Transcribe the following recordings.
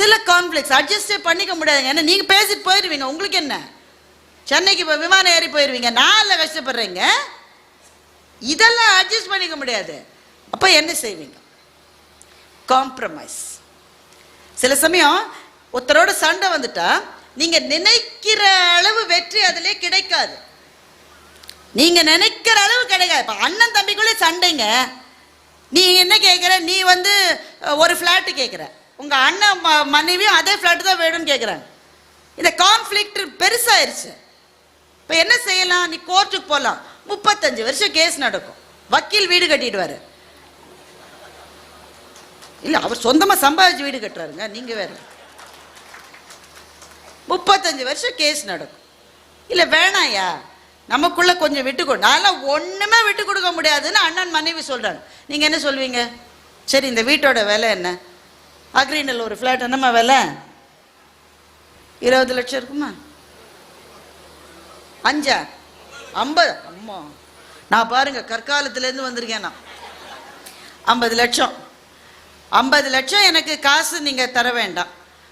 சில கான்ஃப்ளிக்ஸ் அட்ஜஸ்டே பண்ணிக்க முடியாதுங்க. ஏன்னா நீங்கள் பேசிட்டு போயிடுவீங்க. உங்களுக்கு என்ன? சென்னைக்கு இப்போ விமானம் ஏறி போயிடுவீங்க. நான் இல்லை இதெல்லாம் அட்ஜஸ்ட் பண்ணிக்க முடியாது. அப்போ என்ன செய்வீங்க? காம்ப்ரமைஸ் சில சமயம் ஒருத்தரோட சண்டை வந்துட்டா நீங்க நினைக்கிற அளவு வெற்றி அதிலே கிடைக்காது. நீங்க நினைக்கிற அளவு கிடைக்காது. இப்போ அண்ணன் தம்பிக்குள்ளே சண்டைங்க. நீ என்ன கேட்குற நீ வந்து ஒரு ஃப்ளாட்டு கேட்குற உங்க அண்ணன் ம- மனைவியும் அதே ஃப்ளாட்டு தான் வேணும்னு கேட்குறாங்க இந்த கான்ஃப்ளிக்ட் பெருசாயிருச்சு. இப்போ என்ன செய்யலாம்? நீ கோர்ட்டுக்கு போகலாம் முப்பத்தஞ்சு வருஷம் கேஸ் நடக்கும். வக்கீல் வீடு கட்டிடுவாரு. இல்லை அவர் சொந்தமாக சம்பாதிச்சு வீடு கட்டுறாருங்க. நீங்கள் வேற. முப்பத்தஞ்சு வருஷம் கேஸ் நடக்கும். இல்லை வேணாயா நமக்குள்ள கொஞ்சம் விட்டு கொடு. அதெல்லாம் ஒன்றுமே விட்டு கொடுக்க முடியாதுன்னு அண்ணன் மனைவி சொல்கிறாங்க நீங்கள் என்ன சொல்வீங்க? சரி இந்த வீட்டோட விலை என்ன? அக்ரீனில் ஒரு ஃப்ளாட் என்னம்மா விலை? இருபது லட்சம் இருக்குமா? அஞ்சா? ஐம்பது? அம்மா. நான் பாருங்க கற்காலத்துலேருந்து வந்திருக்கேன் நான். ஐம்பது லட்சம். ஐம்பது லட்சம் எனக்கு காசு நீங்கள் தர வேண்டாம்.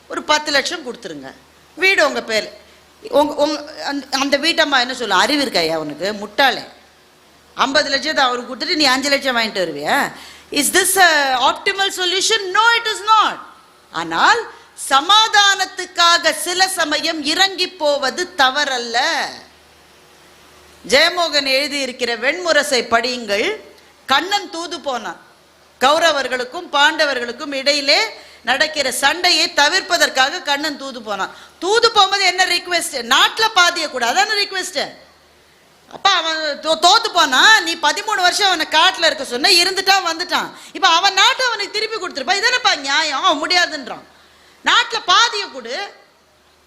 ஒரு பத்து லட்சம் கொடுத்துருங்க. வீடு உங்கள் பேர். உங்க உங்க அந்த- அந்த வீட்டம்மா என்ன சொல்லும்? அறிவு இருக்காயா உனக்கு? முட்டாளே. ஐம்பது லட்சத்தை அவருக்கு கொடுத்துட்டு நீ அஞ்சு லட்சம் வாங்கிட்டு வருவியா? Is this optimal solution no it is not ஆனால் சமாதானத்துக்காக சில சமயம் இறங்கி போவது தவறல்ல ஜெயமோகன் எழுதியிருக்கிற வெண்முரசை படியுங்கள் கண்ணன் தூது போனான் கௌரவர்களுக்கும் பாண்டவர்களுக்கும் இடையிலே நடக்கிற சண்டையை தவிர்ப்பதற்காக கண்ணன் தூது போனான் தூது போகும்போது என்ன ரிக்வெஸ்ட் நாட்டில் பாதிய கூட அதான ரிக்வெஸ்ட் அப்பா அவன் தோ- தோத்து போனா நீ பதிமூணு வருஷம் அவனை காட்டில் இருக்க சொன்ன இருந்துட்டான் வந்துட்டான். இப்போ அவன் நாட்டை அவனுக்கு திருப்பி கொடுத்துருப்பா. இதானப்பா நியாயம்? அவன் முடியாதுன்றான். நாட்டில் பாதியை கொடு.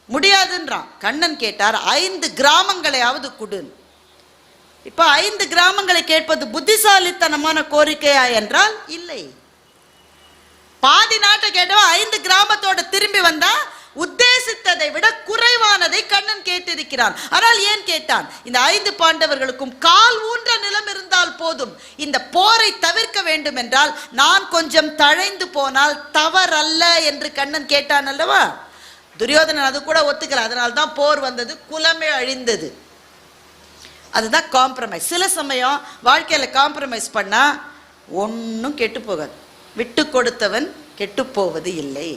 முடியாதுன்றான். கண்ணன் கேட்டார் ஐந்து கிராமங்களையாவது கொடுன்னு இப்போ ஐந்து கிராமங்களை கேட்பது புத்திசாலித்தனமான கோரிக்கையா என்றால் இல்லை. பாதி நாட்டை கேட்டவன் ஐந்து கிராமத்தோட திரும்பி வந்தா உத்தேசித்ததை விட குறைவானதை கண்ணன் கேட்டிருக்கிறான். ஆனால் ஏன் கேட்டான்? இந்த ஐந்து பாண்டவர்களுக்கும் கால் ஊன்ற நிலம் இருந்தால் போதும். இந்த போரை தவிர்க்க வேண்டும் என்றால் நான் கொஞ்சம் தழைந்து போனால் தவறல்ல என்று கண்ணன் கேட்டான் அல்லவா? துரியோதனன் அது கூட ஒத்துக்கல. அதனால தான் போர் வந்தது குலமே அழிந்தது. அதுதான் காம்ப்ரமைஸ் சில சமயம் வாழ்க்கையில் காம்ப்ரமைஸ் பண்ணால் ஒன்றும் கெட்டு போகாது. விட்டு கொடுத்தவன் கெட்டு போவது இல்லை.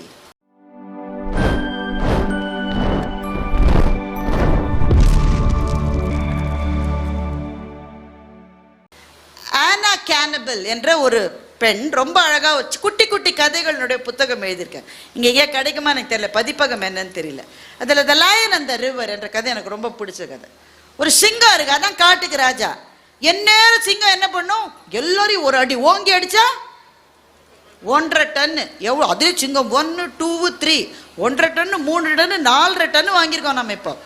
ஆனா என்ற ஒரு பெண் ரொம்ப அழகா வச்சு குட்டி குட்டி கதைகளுடைய புத்தகம் எழுதியிருக்கேன். இங்க ஏன் கிடைக்குமா எனக்கு தெரியல. பதிப்பகம் என்னன்னு தெரியல. அதுல த லயன் அந்த ரிவர் என்ற கதை எனக்கு ரொம்ப பிடிச்ச கதை. ஒரு சிங்கம் இருக்கு. அதான் காட்டுக்கு ராஜா. எந்நேரம் சிங்கம் என்ன பண்ணும்? எல்லாரையும் ஒரு அடி ஓங்கி அடிச்சா ஒன்றரை டன்னு எவ்வளோ அதே சிங்கம். ஒன்று டூ த்ரீ ஒன்றரை டன்னு மூணு டன்னு நாலரை டன்னு வாங்கியிருக்கோம் நம்ம இப்போ.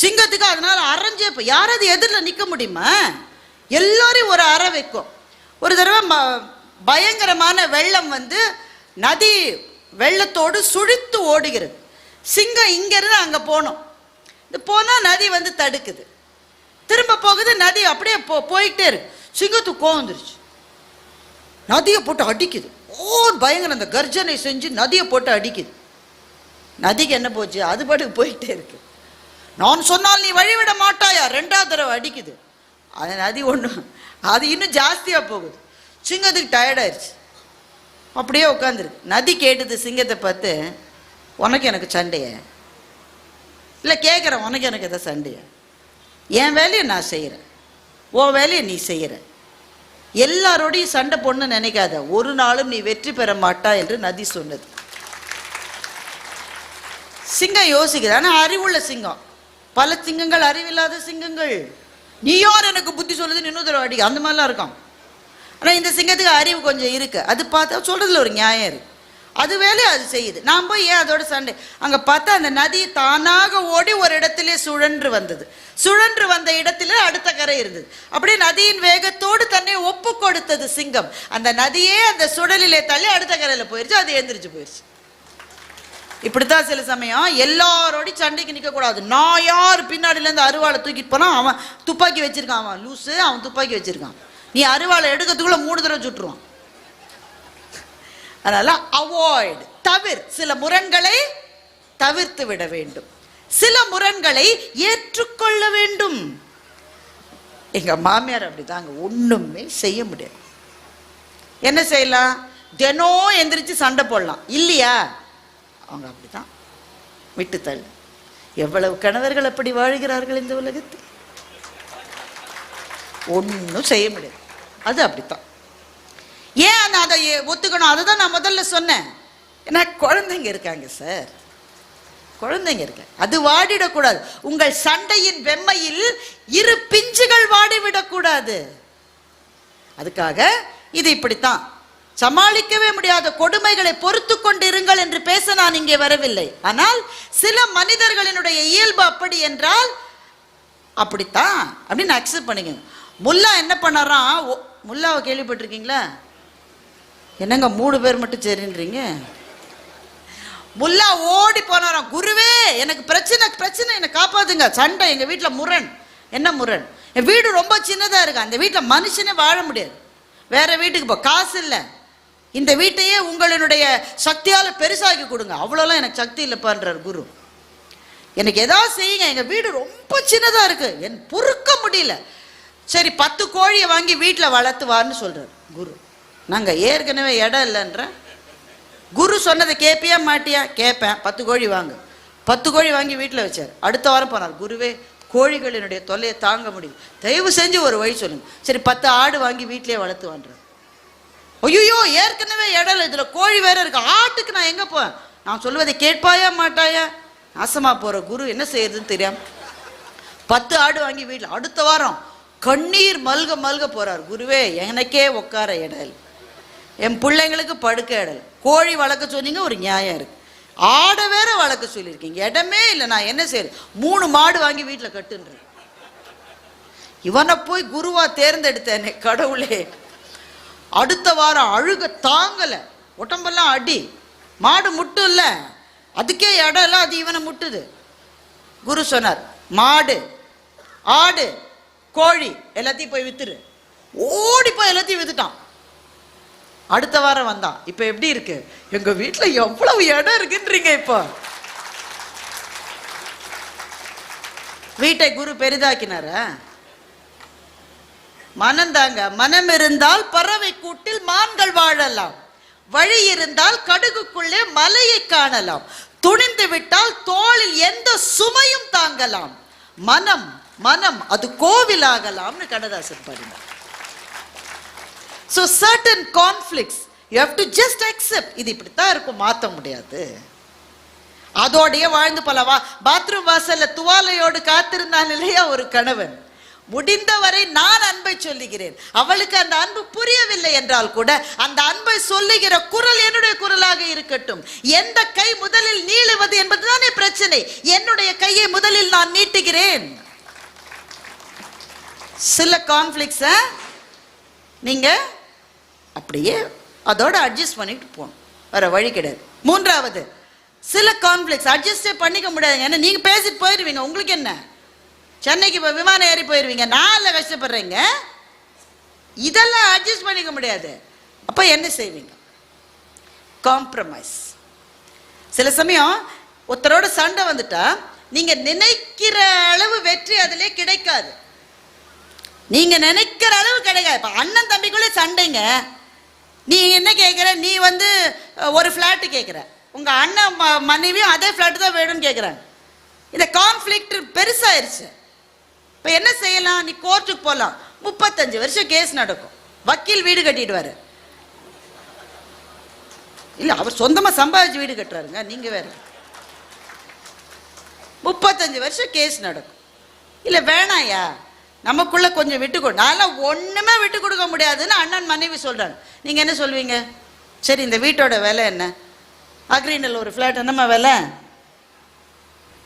சிங்கத்துக்கு அதனால அரைஞ்சே இப்போ யாராவது எதிரில் நிற்க முடியுமா? எல்லோரையும் ஒரு அறை வைக்கும். ஒரு தடவை ம- பயங்கரமான வெள்ளம் வந்து நதி வெள்ளத்தோடு சுழித்து ஓடுகிறது. சிங்கம் இங்கேருந்து அங்கே போனோம் இது போனால் நதி வந்து தடுக்குது. திரும்ப போகுது நதி அப்படியே போ போயிட்டே இருக்கு. சிங்கத்துக்கு கோவம் வந்துருச்சு. நதியை போட்டு அடிக்குது. ஓ பயங்கர அந்த கர்ஜனை செஞ்சு நதியை போட்டு அடிக்குது. நதிக்கு என்ன போச்சு? அது பாட்டுக்கு போயிட்டே இருக்கு. நான் சொன்னால் நீ வழிவிட மாட்டாயா? ரெண்டாவது தடவை அடிக்குது. அது நதி ஒன்று அது இன்னும் ஜாஸ்தியாக போகுது. சிங்கத்துக்கு டயர்டாயிருச்சு அப்படியே உட்காந்துருக்கு. நதி கேட்டது சிங்கத்தை பார்த்து உனக்கு எனக்கு சண்டையை? இல்லை கேட்குறேன் உனக்கு எனக்கு எதாவது சண்டையா? என் வேலையை நான் செய்கிறேன் உன் வேலையை நீ செய்கிற எல்லாரோடையும் சண்டை பொண்ணு நினைக்காத. ஒரு நாளும் நீ வெற்றி பெற மாட்டா என்று நதி சொன்னது. சிங்கம் யோசிக்குது ஆனால் அறிவுள்ள சிங்கம். பல சிங்கங்கள் அறிவில்லாத சிங்கங்கள். நீ யார் எனக்கு புத்தி சொல்லுது இன்னொரு தடவை அடிக்க. அந்த மாதிரிலாம் இருக்கும் ஆனால் இந்த சிங்கத்துக்கு அறிவு கொஞ்சம் இருக்குது அது பார்த்தா சொல்கிறதுல ஒரு நியாயம் இருக்குது அது வேலையை அது செய்யுது. நான் போய் ஏன் அதோட சண்டை? அங்கே பார்த்தா அந்த நதி தானாக ஓடி ஒரு இடத்திலே சுழன்று வந்தது. சுழன்று வந்த இடத்துல அடுத்த கரை இருந்தது. அப்படியே நதியின் வேகத்தோடு தன்னை ஒப்பு கொடுத்தது சிங்கம். அந்த நதியே அந்த சுழலிலே தள்ளி அடுத்த கரையில் போயிடுச்சு அது எழுந்திரிச்சு போயிடுச்சு இப்படித்தான் சில சமயம் எல்லாரோடையும் சண்டைக்கு நிற்கக்கூடாது நான் யார் பின்னாடிலேருந்து அருவாளை தூக்கிட்டு போனால் அவன் துப்பாக்கி வச்சிருக்கான் அவன் லூசு அவன் துப்பாக்கி வச்சிருக்கான். நீ அருவாளை எடுக்கிறதுக்குள்ள மூணு தடவை சுட்டுருவான். அதனால அவாய்ட் தவிர். சில முரண்களை தவிர்த்து விட வேண்டும். சில முரண்களை ஏற்றுக்கொள்ள வேண்டும். எங்க மாமியார் அப்படிதாங்க ஒண்ணுமே செய்ய முடியாது. என்ன செய்யலாம்? தினம் எந்திரிச்சு சண்டை போடலாம். இல்லையா? அவங்க அப்படிதான் தான் விட்டுத்தள்ளு. எவ்வளவு கணவர்கள் அப்படி வாழ்கிறார்கள் இந்த உலகத்தில்? ஒன்றும் செய்ய முடியாது. அது அப்படித்தான். ஏன் அதை ஒத்துக்கணும்? அதை தான் நான் முதல்ல சொன்னேன். ஏன்னா குழந்தைங்க இருக்காங்க சார். குழந்தைங்க இருக்க அது வாடிடக்கூடாது. உங்கள் சண்டையின் வெம்மையில் இரு பிஞ்சுகள் வாடிவிடக்கூடாது. அதுக்காக இது இப்படித்தான். சமாளிக்கவே முடியாத கொடுமைகளை பொறுத்து கொண்டிருங்கள் என்று பேச நான் இங்கே வரவில்லை. ஆனால் சில மனிதர்களினுடைய இயல்பு அப்படி என்றால் அப்படித்தான். அப்படின்னு அக்செப்ட் பண்ணிக்கோங்க. முல்லா என்ன பண்ணாராம் ஒ- முல்லாவை கேள்விப்பட்டிருக்கீங்களா? என்னங்க மூணு பேர் மட்டும் சரின்றீங்க? முல்லா ஓடி போனாராம். குருவே எனக்கு பிரச்சனை பிரச்சனை என்னை காப்பாத்துங்க. சண்டை எங்க வீட்டில் முரண். என்ன முரண்? என் வீடு ரொம்ப சின்னதா இருக்கு. அந்த வீட்டில் மனுஷனே வாழ முடியாது. வேற வீட்டுக்கு போ. காசு இல்லை. இந்த வீட்டையே உங்களுடைய சக்தியால் பெருசாக்கி கொடுங்க. அவ்வளோலாம் எனக்கு சக்தி இல்லைப்பான்றார் குரு. எனக்கு ஏதாவது செய்யுங்க. எங்கள் வீடு ரொம்ப சின்னதாக இருக்குது என் பொறுக்க முடியல. சரி பத்து கோழியை வாங்கி வீட்டில் வளர்த்துவான்னு சொல்கிறார் குரு. நாங்கள் ஏற்கனவே இடம் இல்லைன்ற. குரு சொன்னதை கேட்பியா மாட்டியா? கேட்பேன் பத்து கோழி வாங்கு. பத்து கோழி வாங்கி வீட்டில் வச்சார். அடுத்த வாரம் போனார். குருவே கோழிகளினுடைய தொல்லையை தாங்க முடியும் தயவு செஞ்சு ஒரு வழி சொல்லுங்க. சரி பத்து ஆடு வாங்கி வீட்டிலேயே வளர்த்துவான்றார். ஐயோ ஏற்கனவே இடம் இல்லை. இதில் கோழி வேற இருக்கு. ஆட்டுக்கு நான் எங்கே போவேன்? நான் சொல்லுவதை கேட்பாயா மாட்டாயா? நாசமா போகிற குரு என்ன செய்யறதுன்னு தெரியாம. பத்து ஆடு வாங்கி வீட்டில் அடுத்த வாரம் கண்ணீர் மல்க மல்க போறார். குருவே எனக்கே உட்கார இடல் என் பிள்ளைங்களுக்கு படுக்க இடல் கோழி வளர்க்க சொன்னீங்க ஒரு நியாயம் இருக்கு. ஆடை வேற வளர்க்க சொல்லியிருக்கீங்க. இடமே இல்லை. நான் என்ன செய்யறது? மூணு மாடு வாங்கி வீட்டில் கட்டுன்றேன். இவனை போய் குருவா தேர்ந்தெடுத்தேனே கடவுளே. அடுத்த வாரம் அழுக தாங்கலை. உடம்பெல்லாம் அடி. மாடு முட்டும் இல்லை. அதுக்கே இடம் இல்லை அது இவனை முட்டுது. குரு சொன்னார் மாடு ஆடு கோழி எல்லாத்தையும் போய் வித்துரு. ஓடி போய் எல்லாத்தையும் வித்துட்டான். அடுத்த வாரம் வந்தான். இப்போ எப்படி இருக்கு? எங்க வீட்டில் எவ்வளவு இடம் இருக்குன்றீங்க இப்போ. வீட்டை குரு பெரிதாக்கினார? மனந்தாங்க மனம் இருந்தால் பறவை கூட்டில் மான்கள் வாழலாம். வழி இருந்தால் கடுகுக்குள்ளே மலையை காணலாம். துணிந்து விட்டால் தோளில் எந்த சுமையும் தாங்கலாம். மனம் மனம் அது கோவிலாகலாம்னு கண்ணதாசன் பாடினார். So certain conflicts you have to just accept இது இப்படித்தான் இருக்கும் மாற்ற முடியாது. அதோடைய வாழ்ந்து போலவா பாத்ரூம் வாசல்ல துவாலையோடு காத்திருந்தான் இல்லையா ஒரு கணவன்? முடிந்தவரை நான் அன்பை சொல்லுகிறேன். அவளுக்கு அந்த அன்பு புரியவில்லை என்றால் கூட அந்த அன்பை சொல்லுகிற குரல் என்னுடைய குரலாக இருக்கட்டும். எந்த கை முதலில் நீளுவது என்பதுதானே பிரச்சனை. என்னுடைய கையை முதலில் நான் நீட்டுகிறேன். சில கான்ஃப்ளிக்ஸை நீங்க அப்படியே அதோட அட்ஜஸ்ட் பண்ணிட்டு போகணும். வேற வழி கிடையாது. மூன்றாவது சில கான்ஃப்ளிக்ஸ் அட்ஜஸ்டே பண்ணிக்க முடியாதுங்க. ஏன்னா நீங்க பேசிட்டு போயிடுவீங்க உங்களுக்கு என்ன? சென்னைக்கு இப்போ விமானம் ஏறி போயிடுவீங்க நான் இல்லை இதெல்லாம் அட்ஜஸ்ட் பண்ணிக்க முடியாது. அப்போ என்ன செய்வீங்க? காம்ப்ரமைஸ் சில சமயம் ஒருத்தரோட சண்டை வந்துட்டா நீங்கள் நினைக்கிற அளவு வெற்றி அதிலே கிடைக்காது. நீங்கள் நினைக்கிற அளவு கிடைக்காது. இப்போ அண்ணன் தம்பிக்குள்ளே சண்டைங்க. நீ என்ன கேட்குற நீ வந்து ஒரு ஃப்ளாட்டு கேட்குற உங்கள் அண்ணன் ம- மனைவியும் அதே ஃப்ளாட்டு தான் வேணும்னு கேட்குறாங்க இந்த கான்ஃப்ளிக்ட் பெருசாயிருச்சு. இப்போ என்ன செய்யலாம்? நீ கோர்ட்டுக்கு போகலாம் முப்பத்தஞ்சு வருஷம் கேஸ் நடக்கும். வக்கீல் வீடு கட்டிடுவாரு. இல்லை அவர் சொந்தமாக சம்பாதிச்சு வீடு கட்டுறாருங்க. நீங்கள் வேறு. முப்பத்தஞ்சு வருஷம் கேஸ் நடக்கும். இல்லை வேணாயா? நமக்குள்ள கொஞ்சம் விட்டு கொடு. நான்லாம் ஒண்ணுமே விட்டு கொடுக்க முடியாதுன்னு அண்ணன் மனைவி சொல்கிறாங்க நீங்கள் என்ன சொல்வீங்க? சரி இந்த வீட்டோட விலை என்ன? அக்ரீனல் ஒரு ஃப்ளாட் என்னம்மா விலை?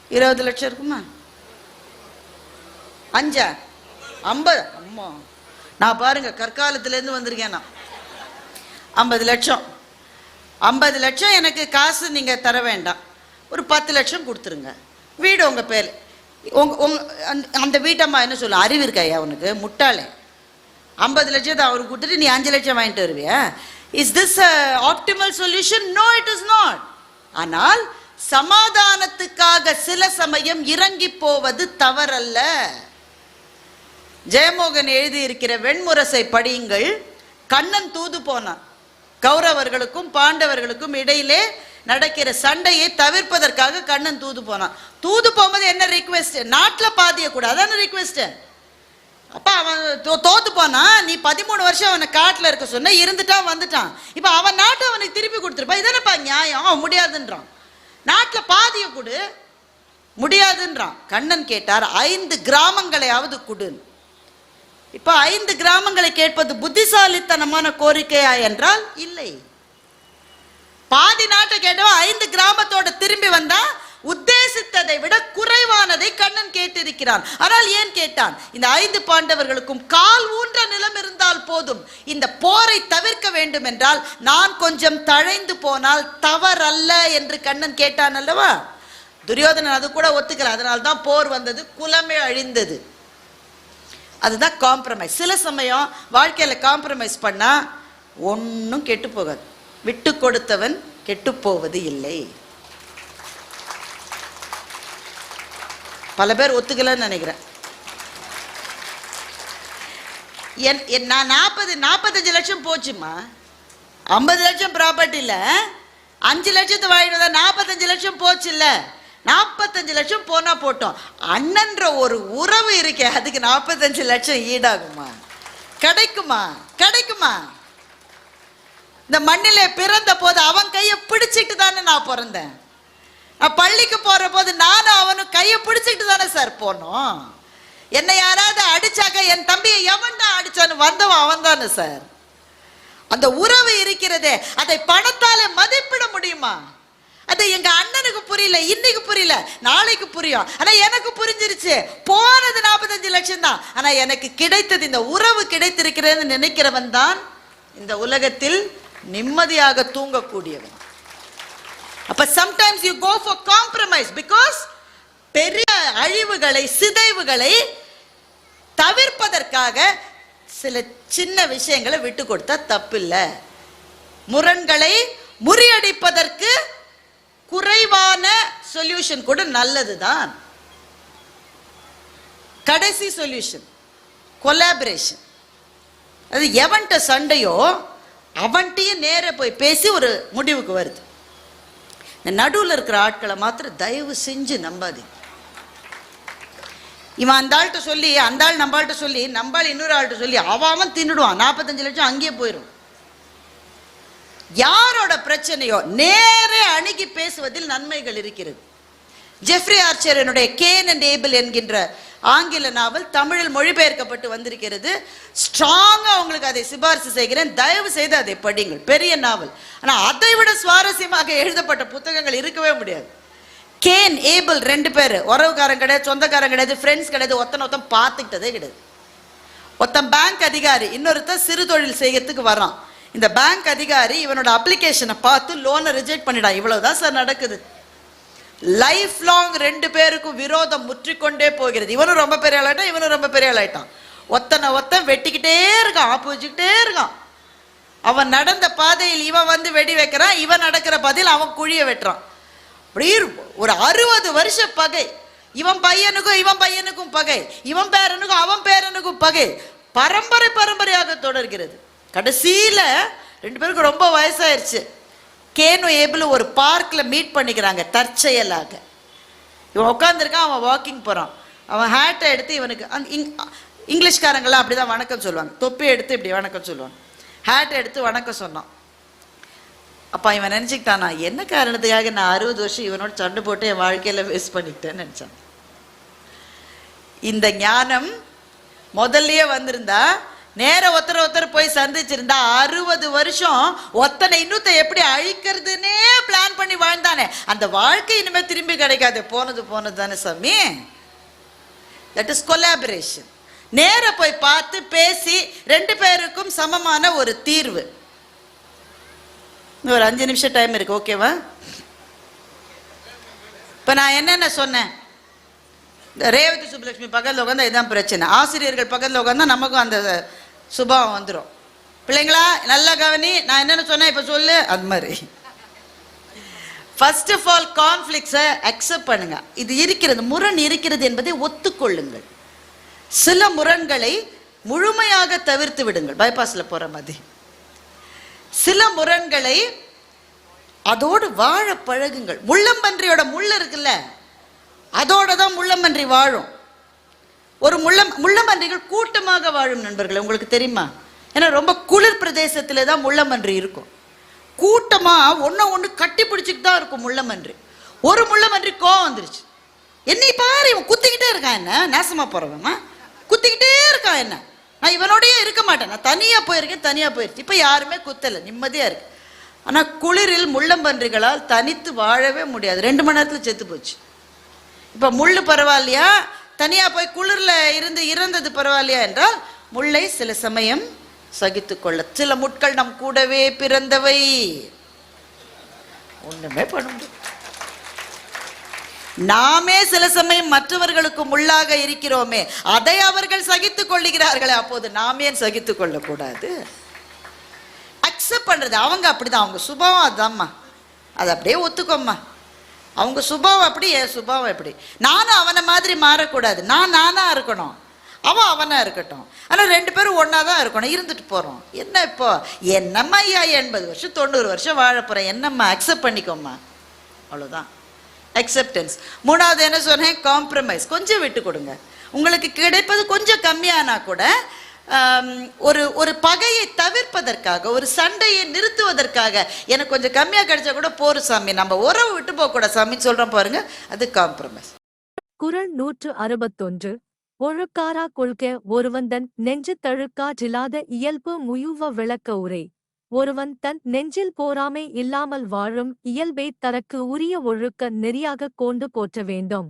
இருபது லட்சம் இருக்குமா? அஞ்சா? ஐம்பது? அம்மா. நான் பாருங்க கற்காலத்திலேருந்து வந்திருக்கேன் நான். ஐம்பது லட்சம். ஐம்பது லட்சம் எனக்கு காசு நீங்கள் தர வேண்டாம். ஒரு பத்து லட்சம் கொடுத்துருங்க. வீடு உங்கள் பேர். உங்க உங்க அந்த- அந்த வீட்டம்மா என்ன சொல்லும்? அறிவு இருக்காயா அவனுக்கு முட்டாளே. ஐம்பது லட்சத்தை அவருக்கு கொடுத்துட்டு நீ அஞ்சு லட்சம் வாங்கிட்டு வருவியா? Is this optimal solution no it is not ஆனால் சமாதானத்துக்காக சில சமயம் இறங்கி போவது தவறல்ல. ஜெயமோகன் எழுதியிருக்கிற வெண்முரசை படியுங்கள். கண்ணன் தூது போனான். கௌரவர்களுக்கும் பாண்டவர்களுக்கும் இடையிலே நடக்கிற சண்டையை தவிர்ப்பதற்காக கண்ணன் தூது போனான். தூது போகும்போது என்ன ரிக்வெஸ்ட் நாட்டில் பாதிய கூட அதான ரிக்வெஸ்ட் அப்ப அவன் தோ- தோத்து போனா நீ பதிமூணு வருஷம் அவனை காட்டுல இருக்க சொன்ன இருந்துட்டான் வந்துட்டான். இப்ப அவன் நாட்டை அவனுக்கு திருப்பி கொடுத்துருப்பா இதானப்பா நியாயம்? அவன் முடியாதுன்றான். நாட்டில் பாதிய கொடு. முடியாதுன்றான். கண்ணன் கேட்டார் ஐந்து கிராமங்களையாவது கொடுன்னு. இப்ப ஐந்து கிராமங்களை கேட்பது புத்திசாலித்தனமான கோரிக்கையா என்றால் இல்லை. பாதி நாட்டை கேட்டவா ஐந்து கிராமத்தோட திரும்பி வந்தா உத்தேசித்ததை விட குறைவானதை கண்ணன் கேட்டிருக்கிறான். ஆனால் ஏன் கேட்டான்? இந்த ஐந்து பாண்டவர்களுக்கும் கால் ஊன்ற நிலம் இருந்தால் போதும். இந்த போரை தவிர்க்க வேண்டும் என்றால் நான் கொஞ்சம் தழைந்து போனால் தவறல்ல என்று கண்ணன் கேட்டான் அல்லவா? துரியோதனன் அது கூட ஒத்துக்கல. அதனால்தான் போர் வந்தது குலமே அழிந்தது. அதுதான் காம்ப்ரமைஸ் சில சமயம் வாழ்க்கையில் காம்ப்ரமைஸ் பண்ணால் ஒன்றும் கெட்டு போகாது. விட்டு கொடுத்தவன் கெட்டு போவது இல்லை. பல பேர் ஒத்துக்கலன்னு நினைக்கிறேன். என் என் நான் நாற்பது நாற்பத்தஞ்சு லட்சம் போச்சுமா ஐம்பது லட்சம் ப்ராப்பர்ட்டியில் அஞ்சு லட்சத்து வாங்கிட்டு நாற்பத்தஞ்சு லட்சம் போச்சுல்ல. நாற்பத்தஞ்சு லட்சம் போனால் போட்டோம். அண்ணன்ற ஒரு உறவு இருக்கே அதுக்கு நாற்பத்தஞ்சு லட்சம் ஈடாகுமா? கிடைக்குமா? கிடைக்குமா? இந்த மண்ணிலே பிறந்த போது அவன் கையை பிடிச்சிட்டு தானே நான் பிறந்தேன். நான் பள்ளிக்கு போற போது நானும் அவனும் கையை பிடிச்சிட்டு தானே சார் போனோம். என்னை யாராவது அடிச்சாக்க என் தம்பியை எவன் தான் அடிச்சான்னு வந்தவன் அவன் தானே சார். அந்த உறவு இருக்கிறதே அதை பணத்தாலே மதிப்பிட முடியுமா? அது எங்க அண்ணனுக்கு புரியல இன்னைக்கு புரியல நாளைக்கு புரியும். ஆனா எனக்கு புரிஞ்சிருச்சு. போனது நாற்பத்தஞ்சு லட்சம் தான். ஆனா எனக்கு கிடைத்தது இந்த உறவு கிடைத்திருக்கிறதுன்னு நினைக்கிறவன் தான் இந்த உலகத்தில் நிம்மதியாக தூங்கக்கூடியவன். அப்ப sometimes you go for compromise because பெரிய அழிவுகளை சிதைவுகளை தவிர்ப்பதற்காக சில சின்ன விஷயங்களை விட்டு கொடுத்தா தப்பில்லை. முரண்களை முறியடிப்பதற்கு குறைவான சொல்யூஷன் கூட நல்லதுதான். கடைசி சொல்யூஷன் கொலாபரேஷன் அது எவன்கிட்ட சண்டையோ அவன்கிட்டயும் நேர போய் பேசி ஒரு முடிவுக்கு வருது. இந்த நடுவில் இருக்கிற ஆட்களை மாத்திரம் தயவு செஞ்சு நம்பாதீங்க. இவன் அந்த ஆள்கிட்ட சொல்லி அந்த ஆள் நம்ம ஆள்கிட்ட சொல்லி நம்ம ஆள் இன்னொரு ஆள்கிட்ட சொல்லி அவன் தின்னுடுவான். நாற்பத்தஞ்சு லட்சம் அங்கேயே போயிடும் யாரோட பிரச்சனையோ நேரே அணுகி பேசுவதில் நன்மைகள் இருக்கிறது. ஜெஃப்ரி ஆர்ச்சரனுடைய கேன் அண்ட் ஏபிள் என்கின்ற ஆங்கில நாவல் தமிழில் மொழிபெயர்க்கப்பட்டு வந்திருக்கிறது. ஸ்ட்ராங்காக உங்களுக்கு அதை சிபாரிசு செய்கிறேன். தயவு செய்து அதை படிங்கள் பெரிய நாவல். ஆனால் அதை விட சுவாரஸ்யமாக எழுதப்பட்ட புத்தகங்கள் இருக்கவே முடியாது. கேன் ஏபிள் ரெண்டு பேர். உறவுக்காரன் கிடையாது சொந்தக்காரன் கிடையாது ஃப்ரெண்ட்ஸ் கிடையாது ஒத்தனை ஒருத்தன் பார்த்துக்கிட்டதே கிடையாது. ஒருத்தன் பேங்க் அதிகாரி இன்னொருத்தன் சிறு தொழில் செய்யறதுக்கு வரான் இந்த பேங்க் அதிகாரி இவனோட அப்ளிகேஷனை பார்த்து லோனை ரிஜெக்ட் பண்ணிடா. இவ்வளவுதான் சார் நடக்குது. லைஃப் லாங் ரெண்டு பேருக்கும் விரோதம் முற்றிக்கொண்டே போகிறது. இவனும் ரொம்ப பெரிய ஆளாயிட்டான் இவனும் ரொம்ப பெரிய ஆளாயிட்டான். ஒத்தனை ஒத்தன் வெட்டிக்கிட்டே இருக்கான் ஆப்பு இருக்கான். அவன் நடந்த பாதையில் இவன் வந்து வெடி வைக்கிறான் இவன் நடக்கிற பாதையில் அவன் குழிய வெட்டுறான். அப்படியே ஒரு அறுபது வருஷ பகை. இவன் பையனுக்கும் இவன் பையனுக்கும் பகை. இவன் பேரனுக்கும் அவன் பேரனுக்கும் பகை. பரம்பரை பரம்பரையாக தொடர்கிறது. கடைசியில் ரெண்டு பேருக்கும் ரொம்ப வயசாயிருச்சு. கேனு ஏபிள் ஒரு பார்க்கில் மீட் பண்ணிக்கிறாங்க தற்செயலாக. இவன் உட்காந்துருக்கான் அவன் வாக்கிங் போகிறான் அவன் ஹேட்டை எடுத்து இவனுக்கு அங் இங் இங்கிலீஷ்காரங்களாம் அப்படிதான் வணக்கம் சொல்லுவாங்க. தொப்பி எடுத்து இப்படி வணக்கம் சொல்லுவாங்க. ஹேட்டை எடுத்து வணக்கம் சொன்னான். அப்பா இவன் நினச்சிக்கிட்டானா என்ன காரணத்துக்காக நான் அறுபது வருஷம் இவனோட சண்டை போட்டு என் வாழ்க்கையில் வேஸ்ட் பண்ணிக்கிட்டேன்னு நினச்சான். இந்த ஞானம் முதல்லயே வந்திருந்தா நேர ஒருத்தர் ஒருத்தர் போய் சந்திச்சிருந்தா அறுபது வருஷம் ஒத்தனை இன்னொத்த எப்படி அழிக்கிறதுனே பிளான் பண்ணி வாழ்ந்தானே. அந்த வாழ்க்கை இனிமேல் திரும்பி கிடைக்காது. போனது போனது தானே சாமி. தட் இஸ் கொலாபரேஷன் நேர போய் பார்த்து பேசி ரெண்டு பேருக்கும் சமமான ஒரு தீர்வு. ஒரு அஞ்சு நிமிஷம் டைம் இருக்கு. ஓகேவா இப்போ நான் என்னென்ன சொன்னேன்? இந்த ரேவதி சுப்புலட்சுமி பக்கத்தில் உட்காந்தா இதுதான் பிரச்சனை. ஆசிரியர்கள் பக்கத்தில் உட்காந்தா நமக்கும் அந்த சுபாவம் வந்துடும் பிள்ளைங்களா நல்லா கவனி நான் என்னென்னு சொன்னேன் இப்போ சொல்லு. அது மாதிரி. ஃபர்ஸ்ட் ஆஃப் ஆல் கான்ஃப்ளிக்ஸை அக்செப்ட் பண்ணுங்க. இது இருக்கிறது முரண் இருக்கிறது என்பதை ஒத்துக்கொள்ளுங்கள். சில முரண்களை முழுமையாக தவிர்த்து விடுங்கள். பைபாஸில் போகிற மாதிரி. சில முரண்களை அதோடு வாழ பழகுங்கள். முள்ளம்பன்றியோட முள் இருக்குல்ல அதோட தான் முள்ளம்பன்றி வாழும். ஒரு முள்ளம் முள்ளம்பன்றிகள் சுகமாக வாழும் நண்பர்களே உங்களுக்கு தெரியுமா? ஏன்னா ரொம்ப குளிர் பிரதேசத்தில் தான் முள்ளம்பன்றி இருக்கும். கூட்டமா ஒண்ண ஒன்று கட்டி பிடிச்சிட்டு தான் இருக்கும் முள்ளம்பன்றி. ஒரு முள்ளமன்றி கோவம் வந்துருச்சு. என்னை பாரு இவன் குத்திக்கிட்டே இருக்கான் என்ன? நேசமா போறவன் குத்திக்கிட்டே இருக்கான் என்ன? நான் இவனோடயே இருக்க மாட்டேன். நான் தனியா போயிருக்கேன் தனியாக போயிருச்சு. இப்போ யாருமே குத்தலை நிம்மதியாக இருக்கு. ஆனா குளிரில் முள்ளம்பன்றிகளால் தனித்து வாழவே முடியாது. ரெண்டு மணி நேரத்தில் செத்து போச்சு. இப்போ முள் பரவாயில்லையா? தனியாக போய் குளிரில் இருந்து இறந்தது பரவாயில்லையா என்றால் முல்லை சில சமயம் சகித்துக்கொள்ள சில முட்கள் நம் கூடவே பிறந்தவை. ஒண்ணுமே பண்ண முடியும் நாமே சில சமயம் மற்றவர்களுக்கு முள்ளாக இருக்கிறோமே அதை அவர்கள் சகித்துக் கொள்ளுகிறார்களே அப்போது நாமே ஏன் சகித்துக் கொள்ளக்கூடாது? அக்செப்ட் பண்றது. அவங்க அப்படிதான். அவங்க சுபாவம் அதாம்மா அதை அப்படியே ஒத்துக்கோம்மா. அவங்க சுபாவம் அப்படி என் சுபாவம் எப்படி நானும் அவனை மாதிரி மாறக்கூடாது. நான் நானாக இருக்கணும். அவன் அவனாக இருக்கட்டும். ஆனால் ரெண்டு பேரும் ஒன்றா தான் இருக்கணும். இருந்துட்டு போகிறோம் என்ன இப்போ? என்னம்மா ஐயா எண்பது வருஷம் தொண்ணூறு வருஷம் வாழ போகிறேன் என்னம்மா அக்செப்ட் பண்ணிக்கோம்மா. அவ்வளோதான் அக்செப்டன்ஸ் மூணாவது என்ன சொன்னேன்? காம்ப்ரமைஸ் கொஞ்சம் விட்டு கொடுங்க. உங்களுக்கு கிடைப்பது கொஞ்சம் கம்மியானா கூட ஒரு ஒரு பகையை தவிர்ப்பதற்காக ஒரு சண்டையை நிறுத்துவதற்காக எனக்கு கொஞ்சம் கம்மியாக கிடைச்சா கூட போற சாமி நம்ம உறவு விட்டு போகக்கூடாது சாமின்னு சொல்கிறோம் பாருங்க அது காம்ப்ரமைஸ் குறள் நூற்று அறுபத்தொன்று ஒழுக்காரா கொள்க ஒருவன் நெஞ்சு தழுக்காற்றில்லாத இயல்பு முயுவ விளக்க உரை. ஒருவன் தன் நெஞ்சில் போராமை இல்லாமல் வாழும் இயல்பை தனக்கு உரிய ஒழுக்க நெறியாக கொண்டு போற்ற வேண்டும்.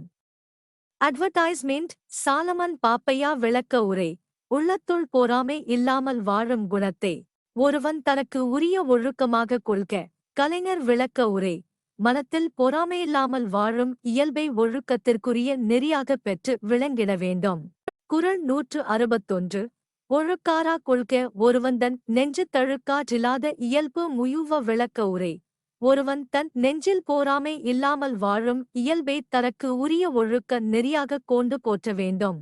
அட்வர்டைஸ்மெண்ட் சாலமன் பாப்பையா விளக்க உரை. உள்ளத்துள் போராமை இல்லாமல் வாழும் குணத்தை ஒருவன் தனக்கு உரிய ஒழுக்கமாக கொள்க. கலைஞர் விளக்க உரை. மனத்தில் பொறாமையில்லாமல் வாழும் இயல்பை ஒழுக்கத்திற்குரிய நெறியாகப் பெற்று விளங்கிட வேண்டும். குறள் நூற்று அறுபத்தொன்று. ஒழுக்காரா கொள்க. ஒருவன் நெஞ்சு தழுக்காற்றில்லாத இயல்பு முயுவ விளக்க உரை. ஒருவன் தன் நெஞ்சில் போராமை இல்லாமல் வாழும் இயல்பை தனக்கு உரிய ஒழுக்க நெறியாகக் கொண்டு போற்ற வேண்டும்.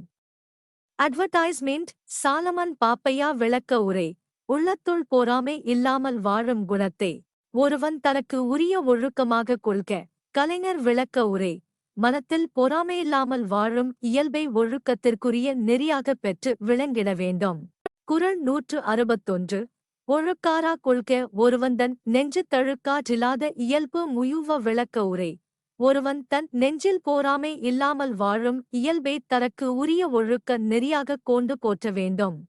அட்வர்டைஸ்மெண்ட் சாலமன் பாப்பையா விளக்க உரை. உள்ளத்துள் போராமை இல்லாமல் வாழும் குணத்தை. ஒருவன் தனக்கு உரிய ஒழுக்கமாக கொள்க. கலைஞர் விளக்க உரை. மனத்தில் பொறாமையில்லாமல் வாழும் இயல்பை ஒழுக்கத்திற்குரிய நெறியாகப் பெற்று விளங்கிட வேண்டும். குறள் நூற்று அறுபத்தொன்று. ஒழுக்காரா கொள்க. ஒருவன் நெஞ்சு தழுக்காற்றில்லாத இயல்பு முயுவ விளக்க உரை. ஒருவன் தன் நெஞ்சில் போராமை இல்லாமல் வாழும் இயல்பை தனக்கு உரிய ஒழுக்க நெறியாகக் கொண்டு போற்ற வேண்டும்.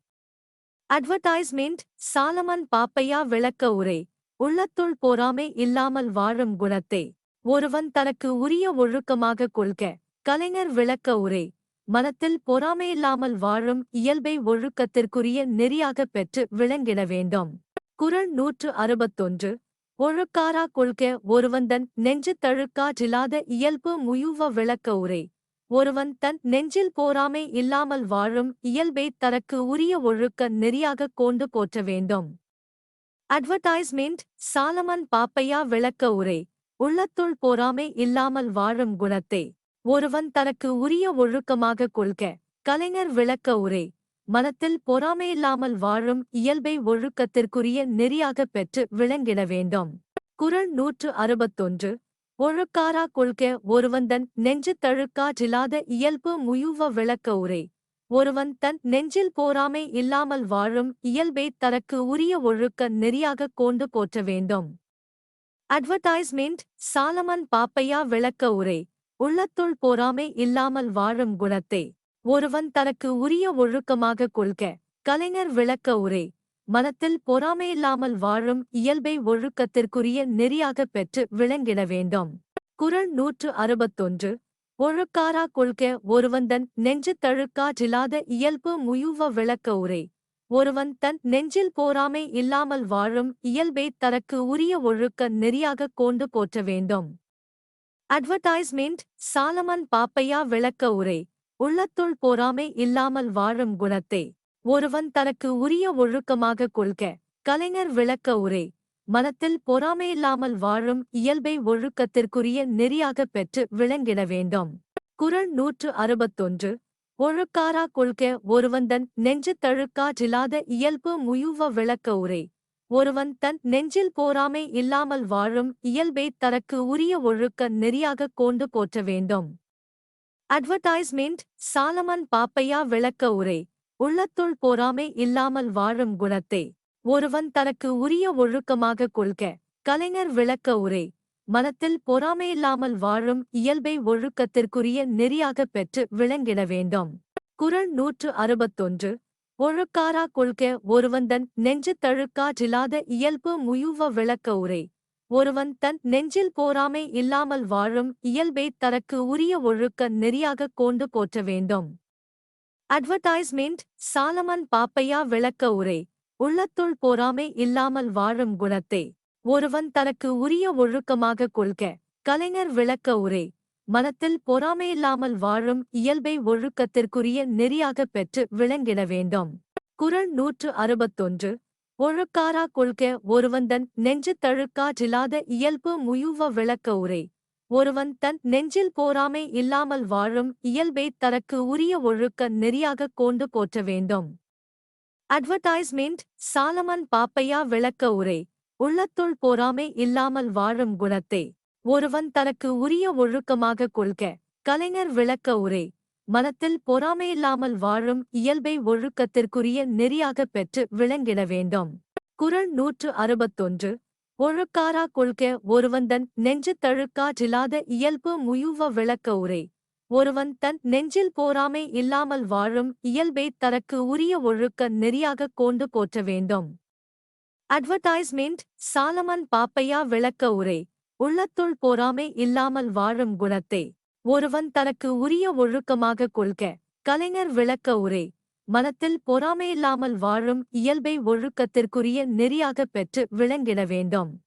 அட்வர்டைஸ்மெண்ட் சாலமன் பாப்பையா விளக்க உரை. உள்ளத்துள் போராமை இல்லாமல் வாழும் குணத்தை. ஒருவன் தனக்கு உரிய ஒழுக்கமாக கொள்க. கலைஞர் விளக்க உரை. மனத்தில் பொறாமையில்லாமல் வாழும் இயல்பை ஒழுக்கத்திற்குரிய நெறியாகப் பெற்று விளங்கிட வேண்டும். குறள் நூற்று அறுபத்தொன்று. ஒழுக்காரா கொள்க ஒருவன் நெஞ்சு தழுக்காற்றில்லாத இயல்பு முயுவ விளக்க உரை. ஒருவன் தன் நெஞ்சில் போராமை இல்லாமல் வாழும் இயல்பை தனக்கு உரிய ஒழுக்க நெறியாகக் கொண்டு போற்ற வேண்டும். அட்வர்டைஸ்மெண்ட் சாலமன் பாப்பையா விளக்க உரை. உள்ளத்துள் போராமை இல்லாமல் வாழும் குணத்தை. ஒருவன் தனக்கு உரிய ஒழுக்கமாக கொள்க கலைஞர் விளக்க உரை. மனத்தில் பொறாமையில்லாமல் வாழும் இயல்பை ஒழுக்கத்திற்குரிய நெறியாகப் பெற்று விளங்கிட வேண்டும். குறள் நூற்று அறுபத்தொன்று. ஒழுக்காரா கொள்க. ஒருவன் நெஞ்சு தழுக்காற்றில்லாத இயல்பு முயுவ விளக்க உரை. ஒருவன் தன் நெஞ்சில் போராமை இல்லாமல் வாழும் இயல்பை தனக்கு உரிய ஒழுக்க நெறியாகக் கொண்டு போற்ற வேண்டும். அட்வர்டைஸ்மெண்ட். சாலமன் பாப்பையா விளக்க உரை. உள்ளத்துள் போராமை இல்லாமல் வாழும் குணத்தை. ஒருவன் தனக்கு உரிய ஒழுக்கமாக கொள்க. கலைஞர் விளக்க உரை. மனத்தில் பொறாமையில்லாமல் வாழும் இயல்பை ஒழுக்கத்திற்குரிய நெறியாகப் பெற்று விளங்கிட வேண்டும். குறள் நூற்று அறுபத்தொன்று. ஒழுக்காரா கொள்க. ஒருவன் நெஞ்சு தழுக்காற்றில்லாத இயல்பு முயுவ விளக்க உரை. ஒருவன் தன் நெஞ்சில் போராமை இல்லாமல் வாழும் இயல்பை தனக்கு உரிய ஒழுக்க நெறியாகக் கொண்டு போற்ற வேண்டும். அட்வர்டைஸ்மெண்ட் சாலமன் பாப்பையா விளக்க உரை. உள்ளத்துள் போராமை இல்லாமல் வாழும் குணத்தை ஒருவன் தனக்கு உரிய ஒழுக்கமாக கொள்க. கலைஞர் விளக்க உரை. மனத்தில் பொறாமையில்லாமல் வாழும் இயல்பை ஒழுக்கத்திற்குரிய நெறியாகப் பெற்று விளங்கிட வேண்டும். குறள் நூற்று அறுபத்தொன்று. ஒழுக்காரா கொள்க. ஒருவந்தன் நெஞ்சு தழுக்காற்றில்லாத இயல்பு முயுவ விளக்க உரை. ஒருவன் தன் நெஞ்சில் போராமை இல்லாமல் வாழும் இயல்பை தனக்கு உரிய ஒழுக்க நெறியாகக் கொண்டு போற்ற வேண்டும். அட்வர்டைஸ்மெண்ட் சாலமன் பாப்பையா விளக்க உரை. உள்ளத்துள் போராமை இல்லாமல் வாழும் குணத்தை. ஒருவன் தனக்கு உரிய ஒழுக்கமாக கொள்க. கலைஞர் விளக்க உரை. மனத்தில் பொறாமையில்லாமல் வாழும் இயல்பை ஒழுக்கத்திற்குரிய நெறியாகப் பெற்று விளங்கிட வேண்டும். குறள் நூற்று அறுபத்தொன்று. ஒழுக்காரா கொள்க. ஒருவந்தன் நெஞ்சு தழுக்காற்றில்லாத இயல்பு முயுவ விளக்க உரை. ஒருவன் தன் நெஞ்சில் போராமை இல்லாமல் வாழும் இயல்பை தனக்கு உரிய ஒழுக்க நெறியாகக் கொண்டு போற்ற வேண்டும். அட்வர்டைஸ்மெண்ட் சாலமன் பாப்பையா விளக்க உரை. உள்ளத்துள் போராமை இல்லாமல் வாழும் குணத்தை. ஒருவன் தனக்கு உரிய ஒழுக்கமாக கொள்க. கலைஞர் விளக்க உரை. மனத்தில் பொறாமையில்லாமல் வாழும் இயல்பை ஒழுக்கத்திற்குரிய நெறியாகப் பெற்று விளங்கிட வேண்டும். குறள் நூற்று அறுபத்தொன்று. ஒழுக்காரா கொள்க ஒருவந்தன் நெஞ்சு தழுக்காற்றில்லாத இயல்பு முயுவ விளக்க உரை. ஒருவன் தன் நெஞ்சில் போராமை இல்லாமல் வாழும் இயல்பை தனக்கு உரிய ஒழுக்க நெறியாகக் கொண்டு போற்ற வேண்டும். அட்வர்டைஸ்மெண்ட் சாலமன் பாப்பையா விளக்க உரை. உள்ளத்துள் போராமை இல்லாமல் வாழும் குணத்தை. ஒருவன் தனக்கு உரிய ஒழுக்கமாக கொள்க கலைஞர் விளக்க உரை. மனத்தில் பொறாமையில்லாமல் வாழும் இயல்பை ஒழுக்கத்திற்குரிய நெறியாகப் பெற்று விளங்கிட வேண்டும். குறள் நூற்று அறுபத்தொன்று. ஒழுக்காரா கொள்க. ஒருவந்தன் நெஞ்சு தழுக்காற்றில்லாத இயல்பு முயுவ விளக்க உரை. ஒருவன் தன் நெஞ்சில் போராமை இல்லாமல் வாழும் இயல்பை தனக்கு உரிய ஒழுக்க நெறியாகக் கொண்டு போற்ற வேண்டும். அட்வர்டைஸ்மெண்ட். சாலமன் பாப்பையா விளக்க உரை. உள்ளத்துள் போராமை இல்லாமல் வாழும் குணத்தை. ஒருவன் தனக்கு உரிய ஒழுக்கமாக கொள்க. கலைஞர் விளக்க உரை. மனத்தில் பொறாமையில்லாமல் வாழும் இயல்பை ஒழுக்கத்திற்குரிய நெறியாகப் பெற்று விளங்கிட வேண்டும்.